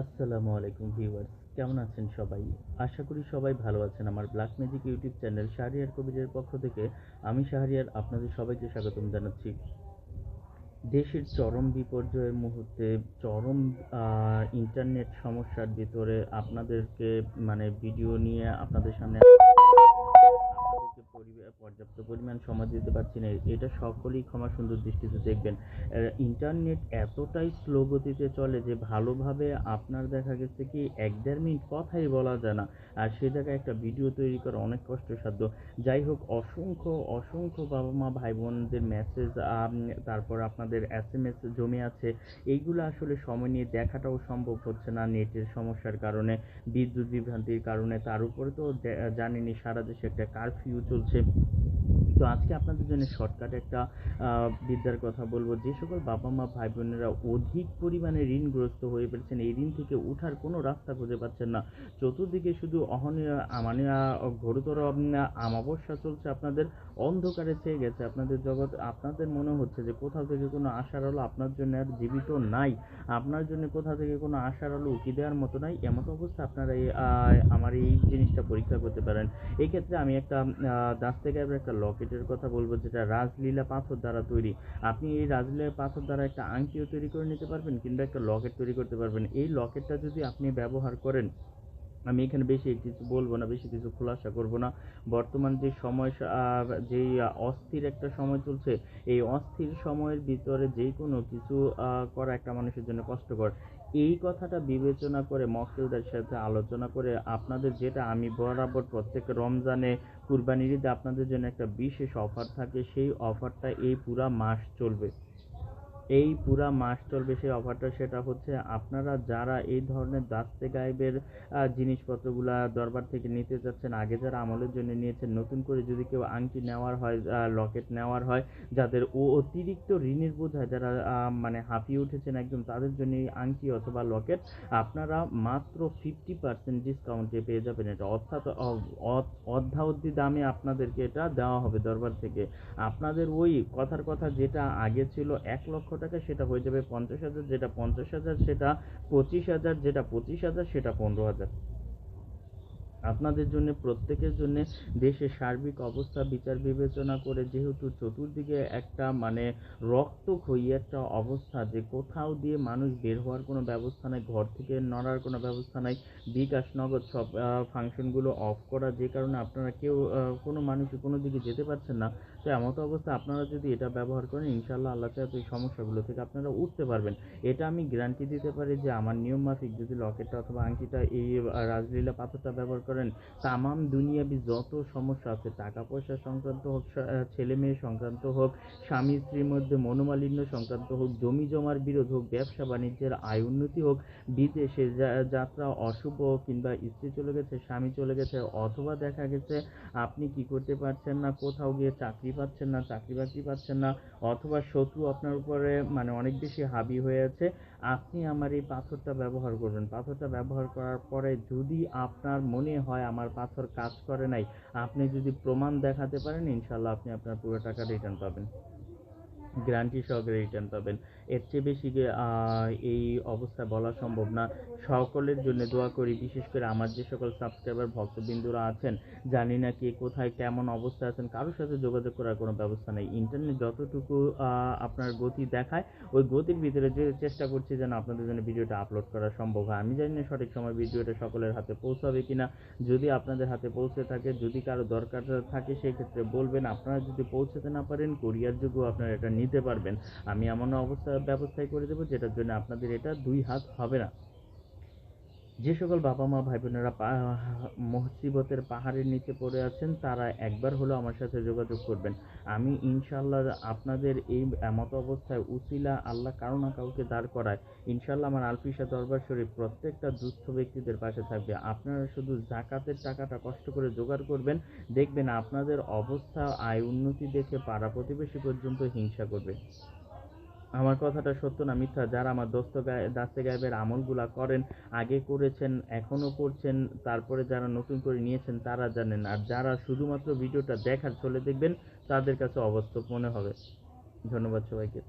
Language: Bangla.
আসসালামু আলাইকুম ভিউয়ার্স, কেমন আছেন সবাই? আশা করি সবাই ভালো আছেন। আমার black magic YouTube channel Shahriar কবিরের পক্ষ থেকে আমি শাহরিয়ার আপনাদের সবাইকে স্বাগতম জানাচ্ছি। দেশের চরম বিপর্যয়ের মুহূর্তে, চরম ইন্টারনেট সমস্যার ভিতরে আপনাদেরকে মানে ভিডিও নিয়ে আপনাদের সামনে পরিবে- পর্যাপ্ত পরিমাণ সময় দিতে পারছি না। এটা সকলেই ক্ষমা সুন্দর দৃষ্টিতে দেখবেন। ইন্টারনেট এতটাই স্লো গতিতে চলে যে ভালোভাবে আপনার দেখা গেছে কি এক দেড় মিনিট কথাই বলা যায় না। আর সে জায়গায় একটা ভিডিও তৈরি করা অনেক কষ্টসাধ্য। যাই হোক, অসংখ্য অসংখ্য বাবা মা ভাই বোনদের মেসেজ তারপর আপনাদের এস এম এস জমে আছে। এইগুলো আসলে সময় নিয়ে দেখাটাও সম্ভব হচ্ছে না নেটের সমস্যার কারণে, বিদ্যুৎ বিভ্রান্তির কারণে। তার উপরে তো জানেনই সারা দেশে একটা কারফিউ চলছে তো আজকে আপনাদের জন্য শর্টকাট একটা বিদ্যার কথা বলব। যে সকল বাবা মা ভাই বোনেরা অধিক পরিমাণে ঋণগ্রস্ত হয়ে পড়েছেন এই ঋণ থেকে ওঠার কোনো রাস্তা খুঁজে পাচ্ছেন না। চতুর্দিকে শুধু অহনীয় আমানিয়া ঘোরতর আমাবস্যা চলছে আপনাদের অন্ধকারে ছেয়ে গেছে। আপনাদের জগৎ আপনাদের মনে হচ্ছে যে কোথাও থেকে কোনো আশার আলো আপনার জন্য আর জীবিত নাই। আপনার জন্য কোথাও থেকে কোনো আশার আলো উকি দেওয়ার মতো নাই। এমন অবস্থা আপনারা এই, আমার এই জিনিসটা পরীক্ষা করতে পারেন। এক্ষেত্রে আমি একটা দাস্তে গায়েবের একটা লকেটের কথা বলব, যেটা রাজলীলা পাথর দ্বারা তৈরি। আপনি এই রাজলীলা পাথর দ্বারা একটা আংটিও তৈরি করে নিতে পারবেন কিংবা একটা লকেট তৈরি করতে পারবেন। এই লকেটটা যদি আপনি ব্যবহার করেন, আমি এখানে বেশি কিছু বলব না, বেশি কিছু খোলাসা করব না। বর্তমান যে সময় যেই অস্থির একটা সময় চলছে, এই অস্থির সময়ের ভিতরে যে কোনো কিছু করা একটা মানুষের জন্য কষ্টকর। এই কথাটা বিবেচনা করে মক্কেলদের সাথে আলোচনা করে আপনাদের যেটা আমি বরাবর প্রত্যেক রমজানে কুরবানির ঈদে আপনাদের জন্য একটা বিশেষ অফার থাকে, সেই অফারটা এই পুরা মাস চলবে। এই পুরা মাস চলবে সেই অফারটা সেটা হচ্ছে আপনারা যারা এই ধরনের দাস্তে গায়েবের জিনিসপত্রগুলা দরবার থেকে নিতে যাচ্ছেন, আগে যারা আমলের জন্য নিয়েছেন, নতুন করে যদি কেউ আংটি নেওয়ার হয় লকেট নেওয়ার হয়, যাদের ও অতিরিক্ত ঋণের বোঝায় যারা মানে হাঁপিয়ে উঠেছেন একদম তাদের জন্য এই আংটি অথবা লকেট আপনারা মাত্র ফিফটি পার্সেন্ট ডিসকাউন্টে পেয়ে যাবেন এটা। অর্থাৎ অর্ধাবধি দামে আপনাদেরকে এটা দেওয়া হবে দরবার থেকে। আপনাদের ওই কথার কথা যেটা আগে ছিল, এক লক্ষ টাকা সেটা হয়ে যাবে পঞ্চাশ হাজার, যেটা পঞ্চাশ হাজার, সেটা পঁচিশ হাজার, যেটা পঁচিশ হাজার, সেটা পনেরো হাজার। আপনাদের জন্য, প্রত্যেকের জন্য দেশের সার্বিক অবস্থা, বিচার বিবেচনা করে যেহেতু চতুর্দিকে একটা মানে রক্ত রক্তক্ষয়ী একটা অবস্থা যে কোথাও দিয়ে মানুষ বের হওয়ার কোনো ব্যবস্থা নাই, ঘর থেকে নড়ার কোনো ব্যবস্থা নাই, বিকাশ নগদ সব ফাংশনগুলো অফ করা যে কারণে আপনারা কেউ কোনো মানুষই কোনো দিকে যেতে পারছেন না। তো এমত অবস্থা, আপনারা যদি এটা ব্যবহার করেন ইনশাল্লাহ আল্লাহ চাহে এই সমস্যাগুলো থেকে আপনারা উঠতে পারবেন। এটা আমি গ্যারান্টি দিতে পারি যে আমার নিয়ম মাফিক যদি লকেটটা অথবা আংটিটা এই রাজলীলা পাথরটা ব্যবহার করেন, তামাম দুনিয়াবি যত সমস্যা আছে টাকা পয়সা সংক্রান্ত হোক ছেলে মেয়ে সংক্রান্ত হোক, স্বামী, স্ত্রীর মধ্যে মনোমালিন্য সংক্রান্ত হোক, জমি জমার বিরোধ হোক, ব্যবসা বাণিজ্যের আয় উন্নতি হোক, বিদেশে যাত্রা অশুভ কিংবা স্ত্রী চলে গেছে, স্বামী চলে গেছে, অথবা দেখা গেছে আপনি কি করতে পারছেন না, কোথাও গিয়ে চাকরি পাচ্ছেন না, চাকরি বাকরি পাচ্ছেন না, অথবা শত্রু আপনার উপরে মানে অনেক বেশি হাবি হয়ে আছে, আপনি আমার এই পাথরটা ব্যবহার করবেন। পাথরটা ব্যবহার করার পরে যদি আপনার মনে হয়, আমার পাথর কাজ করে নাই, আপনি যদি প্রমাণ দেখাতে পারেন ইনশাল্লাহ আপনি আপনার পুরো টাকা রিটার্ন পাবেন। গ্যারান্টি সহকারে রিটার্ন পাবেন। এর চেয়ে বেশি এই অবস্থা বলা সম্ভব না। সকলের জন্য দোয়া করি, বিশেষ করে আমার যে সকল সাবস্ক্রাইবার, ভক্তবিন্দুরা আছেন, জানি না কে কোথায়, কেমন অবস্থায় আছেন, কারোর সাথে যোগাযোগ করার কোনো ব্যবস্থা নেই। ইন্টারনেট যতটুকু আপনার গতি দেখায়, ওই গতির ভিতরে যে চেষ্টা করছি যেন আপনাদের জন্য ভিডিওটা আপলোড করা সম্ভব হয়। আমি জানি না সঠিক সময় ভিডিওটা সকলের হাতে পৌঁছাবে কিনা। যদি আপনাদের হাতে পৌঁছে থাকে, যদি কারও দরকার থাকে, সেক্ষেত্রে বলবেন। আপনারা যদি পৌঁছাতে না পারেন কোরিয়ার যোগেও আপনারা এটা নিতে পারবেন। আমি এমন অবস্থা ব্যবস্থায় করে দেবো, যেটার জন্য আপনাদের এটা দুই হাত হবে না। যে সকল বাবা মা ভাই বোনেরা মুসিবতের পাহাড়ের নিচে পড়ে আছেন, তারা একবার হলেও আমার সাথে যোগাযোগ করবেন। আমি ইনশাল্লাহ আপনাদের এই এমত অবস্থায় উসিলা আল্লাহ কারও না কাউকে দাঁড় করায়। ইনশাল্লাহ আমার আলফিসা দরবার শরীফ প্রত্যেকটা দুস্থ ব্যক্তিদের পাশে থাকবে। আপনারা শুধু জাকাতের টাকাটা কষ্ট করে জোগাড় করবেন, দেখবেন আপনাদের অবস্থা, আয় উন্নতি দেখে পাড়া প্রতিবেশী পর্যন্ত হিংসা করবে। আমার কথাটা সত্য না মিথ্যা? যারা আমার দোস্ত দাস্তে গায়েবের আমলগুলা করেন, আগে করেছেন, এখনও করছেন, তারপরে যারা নতুন করে নিয়েছেন, তারা জানেন। আর যারা শুধুমাত্র ভিডিওটা দেখার চলে দেখবেন, তাদের কাছে অবাস্তব মনে হবে। ধন্যবাদ সবাইকে।